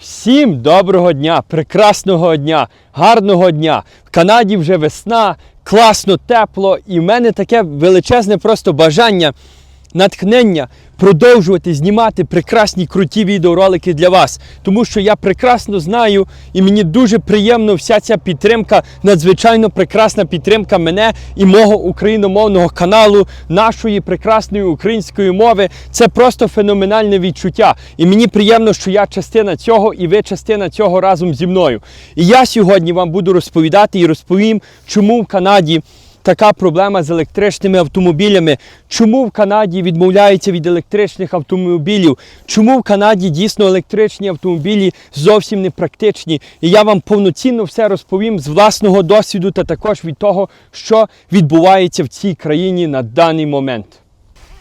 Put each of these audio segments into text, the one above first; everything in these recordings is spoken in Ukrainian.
Всім доброго дня, прекрасного дня, гарного дня. В Канаді вже весна, класно, тепло, і в мене таке величезне просто бажання, натхнення продовжувати знімати прекрасні круті відеоролики для вас. Тому що я прекрасно знаю, і мені дуже приємно вся ця підтримка, надзвичайно прекрасна підтримка мене і мого україномовного каналу, нашої прекрасної української мови. Це просто феноменальне відчуття. І мені приємно, що я частина цього, і ви частина цього разом зі мною. І я сьогодні вам буду розповідати і розповім, чому в Канаді. Така проблема з електричними автомобілями. Чому в Канаді відмовляються від електричних автомобілів? Чому в Канаді дійсно електричні автомобілі зовсім не практичні? І я вам повноцінно все розповім з власного досвіду та також від того, що відбувається в цій країні на даний момент.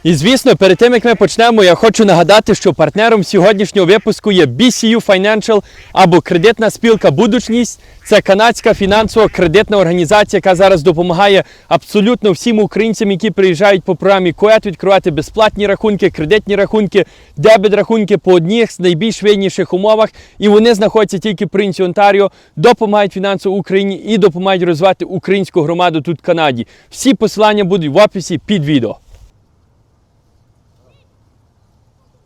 І звісно, перед тим як ми почнемо, я хочу нагадати, що партнером сьогоднішнього випуску є BCU Financial або кредитна спілка Будучність. Це канадська фінансово-кредитна організація, яка зараз допомагає абсолютно всім українцям, які приїжджають по програмі КОЕТ, відкривати безплатні рахунки, кредитні рахунки, дебет рахунки по одних з найбільш вигідніших умовах. І вони знаходяться тільки в провінції Онтаріо, допомагають фінансово Україні і допомагають розвивати українську громаду тут в Канаді. Всі посилання будуть в описі під відео.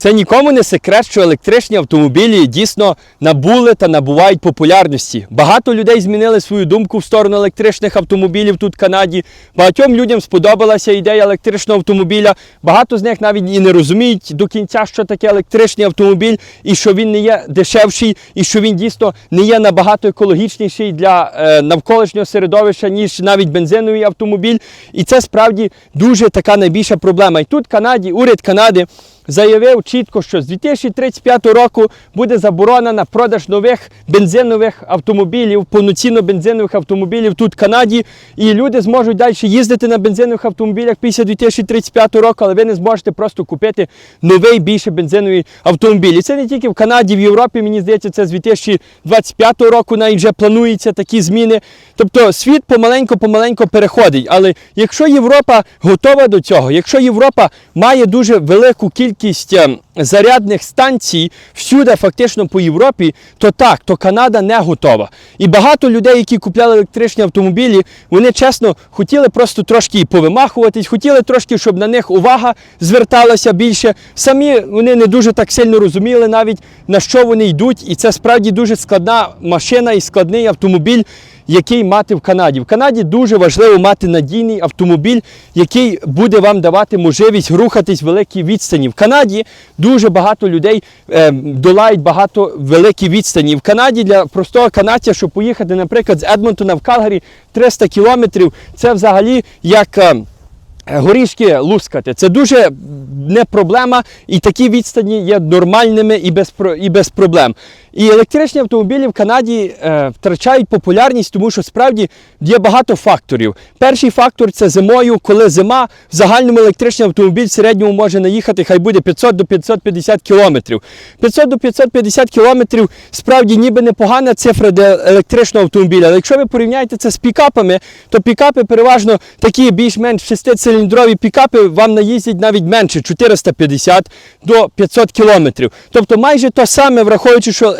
Це нікому не секрет, що електричні автомобілі дійсно набули та набувають популярності. Багато людей змінили свою думку в сторону електричних автомобілів тут в Канаді. Багатьом людям сподобалася ідея електричного автомобіля. Багато з них навіть і не розуміють до кінця, що таке електричний автомобіль, і що він не є дешевший, і що він дійсно не є набагато екологічніший для е, навколишнього середовища, ніж навіть бензиновий автомобіль. І це справді дуже така найбільша проблема. І тут в Канаді, уряд Канади заявив чітко, що з 2035 року буде заборона на продаж нових бензинових автомобілів, повноцінно бензинових автомобілів тут в Канаді. І люди зможуть далі їздити на бензинових автомобілях після 2035 року, але ви не зможете просто купити новий більше бензиновий автомобіль. І це не тільки в Канаді, в Європі, мені здається, це з 2025 року навіть вже плануються такі зміни. Тобто світ помаленько-помаленько переходить. Але якщо Європа готова до цього, якщо Європа має дуже велику кількість е, зарядних станцій всюди, фактично по Європі, то так, то Канада не готова. І багато людей, які купляли електричні автомобілі, вони чесно хотіли просто трошки повимахуватись, хотіли трошки, щоб на них увага зверталася більше. Самі вони не дуже так сильно розуміли навіть на що вони йдуть, і це справді дуже складна машина і складний автомобіль який мати в Канаді. В Канаді дуже важливо мати надійний автомобіль, який буде вам давати можливість рухатись великі відстані. В Канаді дуже багато людей е, долають багато великі відстані. В Канаді для простого канадця, щоб поїхати, наприклад, з Едмонтона в Калгарі 300 кілометрів, це взагалі як. Е, Горішки лускати це дуже не проблема, і такі відстані є нормальними і без і без проблем. І електричні автомобілі в Канаді е, втрачають популярність, тому що справді є багато факторів. Перший фактор це зимою, коли зима в загальному електричний автомобіль в середньому може наїхати, хай буде 500 до 550 кілометрів. 500 до 550 кілометрів справді ніби непогана цифра для електричного автомобіля. Але якщо ви порівняєте це з пікапами, то пікапи переважно такі більш-менш шестициліндрові пікапи вам наїздять навіть менше 450 до 500 кілометрів. Тобто майже то саме, враховуючи, що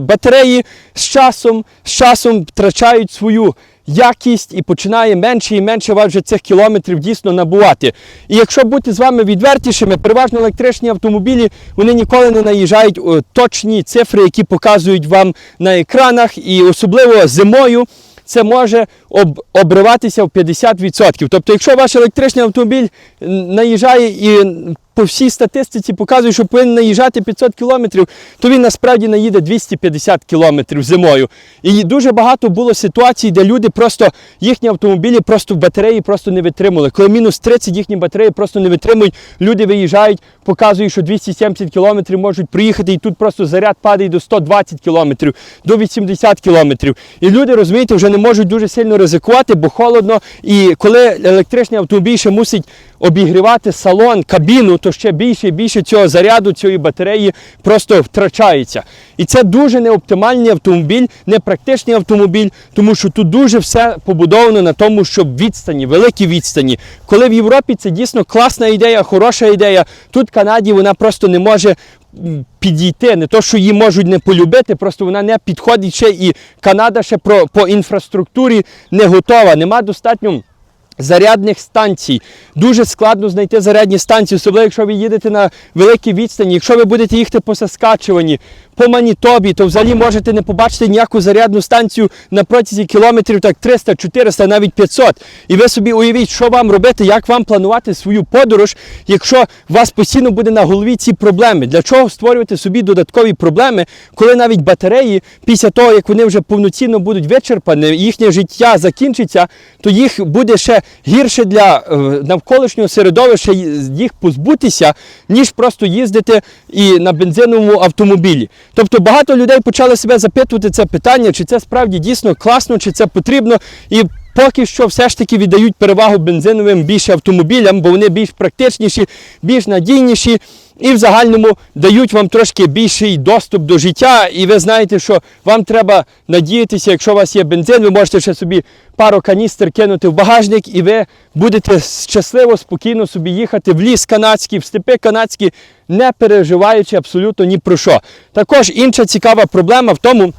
батареї з часом, з часом втрачають свою якість і починає менше і менше вас вже цих кілометрів дійсно набувати. І якщо бути з вами відвертішими, переважно електричні автомобілі вони ніколи не наїжджають о, точні цифри, які показують вам на екранах, і особливо зимою. Це може об, обриватися в 50%. Тобто, якщо ваш електричний автомобіль наїжджає і по всій статистиці показує, що повинен наїжджати 500 кілометрів, то він насправді наїде 250 кілометрів зимою. І дуже багато було ситуацій, де люди просто їхні автомобілі просто в батареї просто не витримували. Коли мінус 30 їхні батареї просто не витримують, люди виїжджають, показують, що 270 кілометрів можуть приїхати, і тут просто заряд падає до 120 кілометрів, до 80 кілометрів. І люди, розумієте, вже не можуть дуже сильно ризикувати, бо холодно. І коли електричний автомобіль ще мусить обігрівати салон, кабіну, то ще більше і більше цього заряду, цієї батареї просто втрачається. І це дуже неоптимальний автомобіль, непрактичний автомобіль, тому що тут дуже все побудовано на тому, щоб відстані, великі відстані. Коли в Європі це дійсно класна ідея, хороша ідея, тут в Канаді вона просто не може підійти. Не то, що її можуть не полюбити, просто вона не підходить ще і Канада ще про, по інфраструктурі не готова. Нема достатньо. Зарядних станцій. Дуже складно знайти зарядні станції, особливо якщо ви їдете на великі відстані. Якщо ви будете їхати по Саскачевані, по Манітобі, то взагалі можете не побачити ніяку зарядну станцію на протязі кілометрів так 300, 400, навіть 500. І ви собі уявіть, що вам робити, як вам планувати свою подорож, якщо у вас постійно буде на голові ці проблеми. Для чого створювати собі додаткові проблеми, коли навіть батареї, після того, як вони вже повноцінно будуть вичерпані, їхнє життя закінчиться, то їх буде ще гірше для е, навколишнього середовища їх позбутися, ніж просто їздити і на бензиновому автомобілі. Тобто багато людей почали себе запитувати це питання, чи це справді дійсно класно, чи це потрібно. І поки що все ж таки віддають перевагу бензиновим більше автомобілям, бо вони більш практичніші, більш надійніші. І в загальному дають вам трошки більший доступ до життя, і ви знаєте, що вам треба надіятися, якщо у вас є бензин, ви можете ще собі пару каністр кинути в багажник, і ви будете щасливо, спокійно собі їхати в ліс канадський, в степи канадські, не переживаючи абсолютно ні про що. Також інша цікава проблема в тому.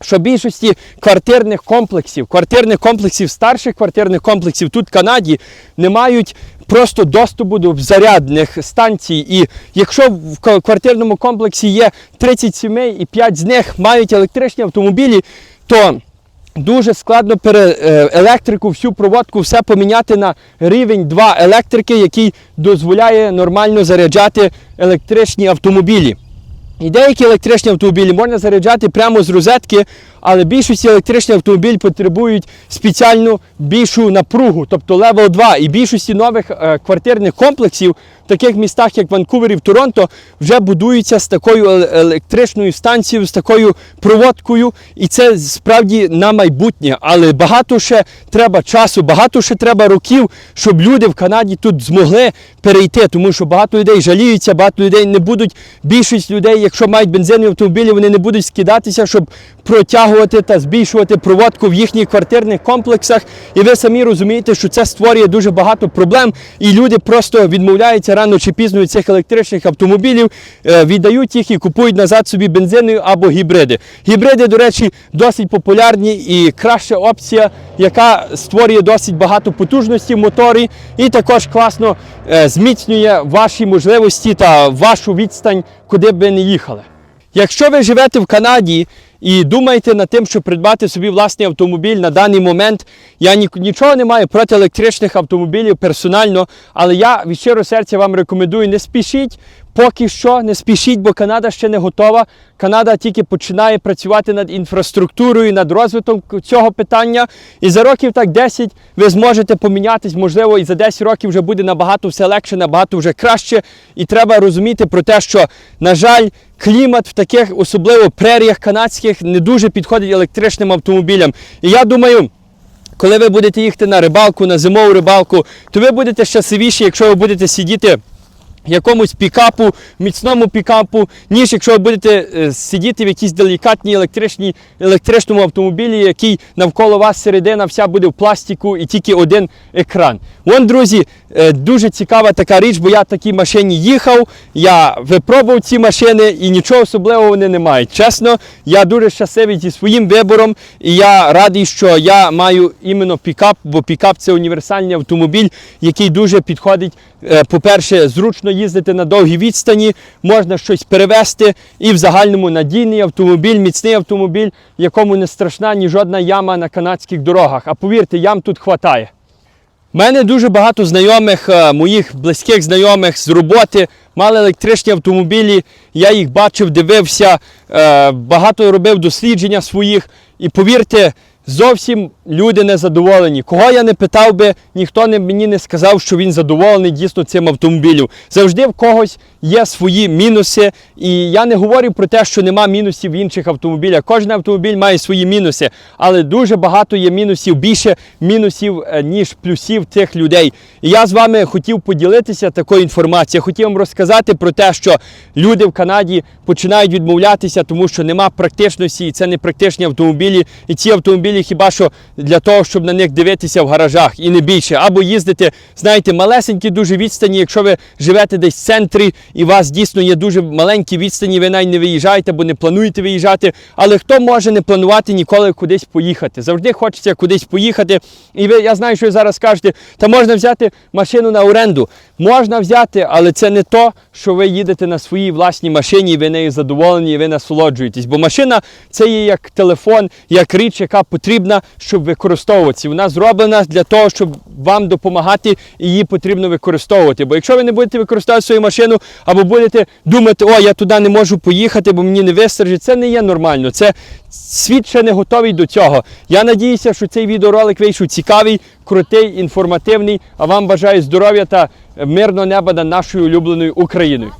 Що більшості квартирних комплексів, квартирних комплексів, старших квартирних комплексів тут в Канаді не мають просто доступу до зарядних станцій. І якщо в квартирному комплексі є 30 сімей і 5 з них мають електричні автомобілі, то Дуже складно пере, е, електрику, всю проводку, все поміняти на рівень 2 електрики, який дозволяє нормально заряджати електричні автомобілі. І деякі електричні автомобілі можна заряджати прямо з розетки, але більшість електричних автомобілів потребують спеціальну більшу напругу, тобто левел 2. І більшості нових е, квартирних комплексів таких містах, як Ванкувер і в Торонто, вже будуються з такою електричною станцією, з такою проводкою. І це справді на майбутнє. Але багато ще треба часу, багато ще треба років, щоб люди в Канаді тут змогли перейти, тому що багато людей жаліються, багато людей не будуть. Більшість людей, якщо мають бензинові автомобілі, вони не будуть скидатися, щоб протягувати та збільшувати проводку в їхніх квартирних комплексах. І ви самі розумієте, що це створює дуже багато проблем, і люди просто відмовляються рано чи пізно цих електричних автомобілів, е, віддають їх і купують назад собі бензинові або гібриди. Гібриди, до речі, досить популярні і краща опція, яка створює досить багато потужності в моторі, і також класно е, зміцнює ваші можливості та вашу відстань, куди б ви не їхали. Якщо ви живете в Канаді і думайте над тим, щоб придбати собі власний автомобіль на даний момент, я ні- нічого не маю проти електричних автомобілів персонально, але я від щиро серця вам рекомендую, не спішіть. Поки що не спішіть, бо Канада ще не готова. Канада тільки починає працювати над інфраструктурою, над розвитком цього питання. І за років так 10 ви зможете помінятись, можливо, і за 10 років вже буде набагато все легше, набагато вже краще. І треба розуміти про те, що, на жаль, клімат в таких, особливо преріях канадських, не дуже підходить електричним автомобілям. І я думаю. Коли ви будете їхати на рибалку, на зимову рибалку, то ви будете щасливіші, якщо ви будете сидіти якомусь пікапу, міцному пікапу, ніж якщо ви будете е, сидіти в якійсь делікатній електричній, електричному автомобілі, який навколо вас середина вся буде в пластику і тільки один екран. Вон, друзі, е, дуже цікава така річ, бо я в такій машині їхав, я випробував ці машини і нічого особливого вони не мають. Чесно, я дуже щасливий зі своїм вибором, і я радий, що я маю іменно пікап, бо пікап це універсальний автомобіль, який дуже підходить. е, По-перше, зручно їздити на довгій відстані, можна щось перевезти, і в загальному надійний автомобіль, міцний автомобіль, якому не страшна ні жодна яма на канадських дорогах. А повірте, ям тут хватає. У мене дуже багато знайомих, е, моїх близьких знайомих з роботи мали електричні автомобілі. Я їх бачив, дивився, е, багато робив дослідження своїх. І повірте, зовсім люди не задоволені. Кого я не питав би, ніхто не, мені не сказав, що він задоволений дійсно цим автомобілем. Завжди в когось є свої мінуси. І я не говорю про те, що нема мінусів в інших автомобілях. Кожен автомобіль має свої мінуси, але дуже багато є мінусів, більше мінусів, е, ніж плюсів тих людей. І я з вами хотів поділитися такою інформацією. Хотів вам розказати про те, що люди в Канаді починають відмовлятися, тому що нема практичності, і це не практичні автомобілі. І ці автомобілі автомобілі хіба що для того, щоб на них дивитися в гаражах і не більше. Або їздити, знаєте, малесенькі дуже відстані, якщо ви живете десь в центрі і у вас дійсно є дуже маленькі відстані, ви навіть не виїжджаєте, бо не плануєте виїжджати. Але хто може не планувати ніколи кудись поїхати? Завжди хочеться кудись поїхати. І ви, я знаю, що ви зараз кажете, та можна взяти машину на оренду. Можна взяти, але це не то, що ви їдете на своїй власній машині, і ви нею задоволені, і ви насолоджуєтесь. Бо машина це є як телефон, як річ, яка потрібна, щоб використовуватися. Вона зроблена для того, щоб вам допомагати, і її потрібно використовувати. Бо якщо ви не будете використовувати свою машину, або будете думати, о, я туди не можу поїхати, бо мені не вистачить, це не є нормально. Це світ ще не готовий до цього. Я надіюся, що цей відеоролик вийшов цікавий, крутий, інформативний. А вам бажаю здоров'я та мирного неба над нашою улюбленою Україною.